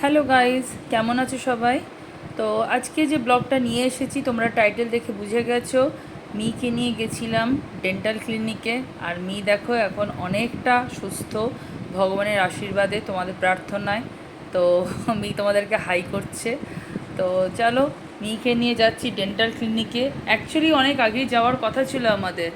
Hello guys কেমন আছো সবাই? তো আজকে যে ব্লগটা নিয়ে এসেছি, তোমরা টাইটেল দেখে বুঝে গেছো। মিকে নিয়ে গেছিলাম ডেন্টাল ক্লিনিকে আর মি দেখো, এখন অনেকটা সুস্থ। ভগবানের আশীর্বাদে তোমাদের প্রার্থনায়। তো মি তোমাদেরকে হাই করছে। তো চলো মিকে নিয়ে যাচ্ছি ডেন্টাল ক্লিনিকে অ্যাকচুয়ালি অনেক আগেই যাওয়ার কথা ছিল আমাদের।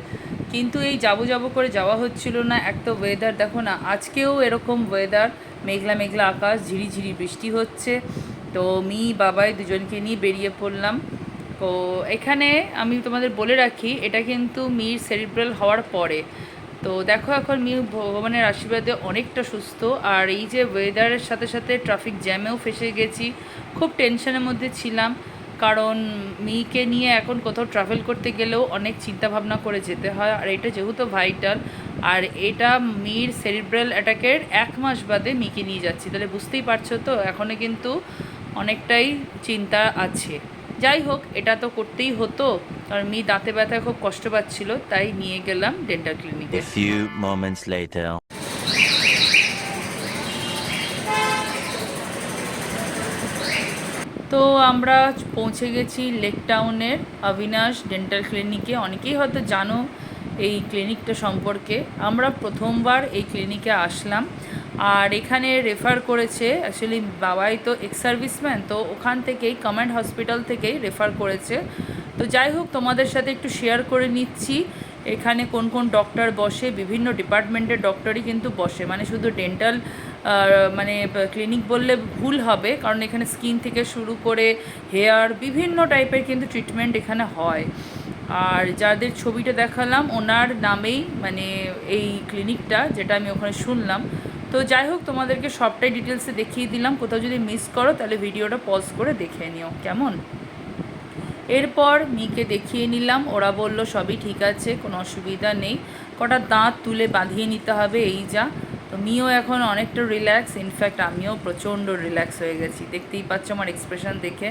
কিন্তু এই যাব যাব করে যাওয়া হচ্ছিল না এক তো ওয়েদার দেখো না, আজকেও এরকম ওয়েদার মেঘলা মেঘলা আকাশ ঝিরিঝিরি বৃষ্টি হচ্ছে। তো মি, বাবাই দুজনকে নিয়ে বেরিয়ে পড়লাম। তো এখানে আমি তোমাদের বলে রাখি, এটা কিন্তু মির সেরিব্রাল হওয়ার পরে। তো দেখো এখন মি ভগবানের আশীর্বাদে অনেকটা সুস্থ, আর এই যে ওয়েদারের সাথে সাথে ট্রাফিক জ্যামেও ফেসে গেছি। খুব টেনশনের মধ্যে ছিলাম। কারণ মেয়েকে নিয়ে এখন কোথাও ট্রাভেল করতে গেলেও অনেক চিন্তা ভাবনা করে যেতে হয়। আর এটা যেহেতু ভাইটাল আর এটা মেয়ের সেরিব্রাল অ্যাটাকের এক মাস বাদে মিকে নিয়ে যাচ্ছি। তাহলে বুঝতেই পারছ তো এখনও কিন্তু অনেকটাই চিন্তা আছে। যাই হোক, এটা তো করতেই হতো, কারণ মেয়ে দাঁতে ব্যথায় খুব কষ্ট পাচ্ছিল, তাই নিয়ে গেলাম ডেন্টাল ক্লিনিকে তো আমরা পৌঁছে গেছি লেক টাউনের অবিনাশ ডেন্টাল ক্লিনিকে অনেকেই হয়তো জানো এই ক্লিনিকটা সম্পর্কে। আমরা প্রথমবার এই ক্লিনিকে আসলাম। আর এখানে রেফার করেছে অ্যাকচুয়ালি বাবাই তো এক্স সার্ভিসম্যান তো ওখান থেকেই কমান্ড হসপিটাল থেকেই রেফার করেছে। তো যাই হোক, তোমাদের সাথে একটু শেয়ার করে নিচ্ছি। এখানে কোন কোন ডক্টর বসে, বিভিন্ন ডিপার্টমেন্টের ডক্টরই কিন্তু বসে। মানে শুধু ডেন্টাল মানে ক্লিনিক বললে ভুল হবে, কারণ এখানে স্কিন থেকে শুরু করে হেয়ার বিভিন্ন টাইপের কিন্তু ট্রিটমেন্ট এখানে হয়। আর যাদের ছবিটা দেখালাম, ওনার নামেই মানে এই ক্লিনিকটা যেটা আমি ওখানে শুনলাম। তো যাই হোক, তোমাদেরকে সবটাই ডিটেলসে দেখিয়ে দিলাম। কোথাও যদি মিস করো, তাহলে ভিডিওটা পজ করে দেখে নিও। কেমন? এরপর মিকে দেখিয়ে নিলাম। ওরা বলল, সবই ঠিক আছে, কোনো অসুবিধা নেই। কটা দাঁত তুলে বাঁধিয়ে নিতে হবে, এই যা। তো মিও এখন অনেকটা রিল্যাক্স ইনফ্যাক্ট আমিও প্রচণ্ড রিল্যাক্স হয়ে গেছি। দেখতেই পাচ্ছ আমার এক্সপ্রেশন দেখে।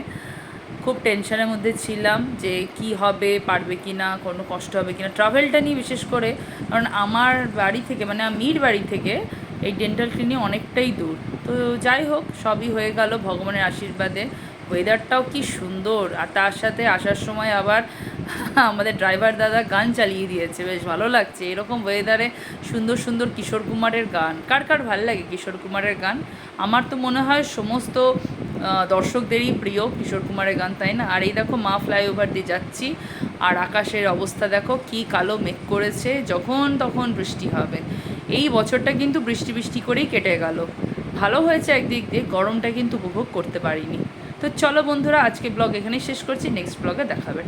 খুব টেনশনের মধ্যে ছিলাম যে কি হবে, পারবে কি না, কোনো কষ্ট হবে কি না। ট্রাভেলটা নিয়ে বিশেষ করে, কারণ আমার বাড়ি থেকে মানে আমির বাড়ি থেকে এই ডেন্টাল ক্লিনিক অনেকটাই দূর। তো যাই হোক, সবই হয়ে গেল ভগবানের আশীর্বাদে। ওয়েদারটাও কি সুন্দর, আর তার সাথে আসার সময় আবার আমাদের ড্রাইভার দাদা গান চালিয়ে দিয়েছে, বেশ ভালো লাগছে। এরকম ওয়েদারে সুন্দর সুন্দর কিশোর কুমারের গান। কার কার ভালো লাগে কিশোর কুমারের গান? আমার তো মনে হয় সমস্ত দর্শকদেরই প্রিয় কিশোর কুমারের গান, তাই না? আর এই দেখো মা ফ্লাইওভার দিয়ে যাচ্ছি, আর আকাশের অবস্থা দেখো, কি কালো মেঘ করেছে, যখন তখন বৃষ্টি হবে। এই বছরটা কিন্তু বৃষ্টি বৃষ্টি করেই কেটে গেল। ভালো হয়েছে একদিক দিয়ে, গরমটা কিন্তু উপভোগ করতে পারিনি। তো চলো বন্ধুরা, আজকে ব্লগ এখানেই শেষ করছি নেক্সট ব্লগে দেখাবে।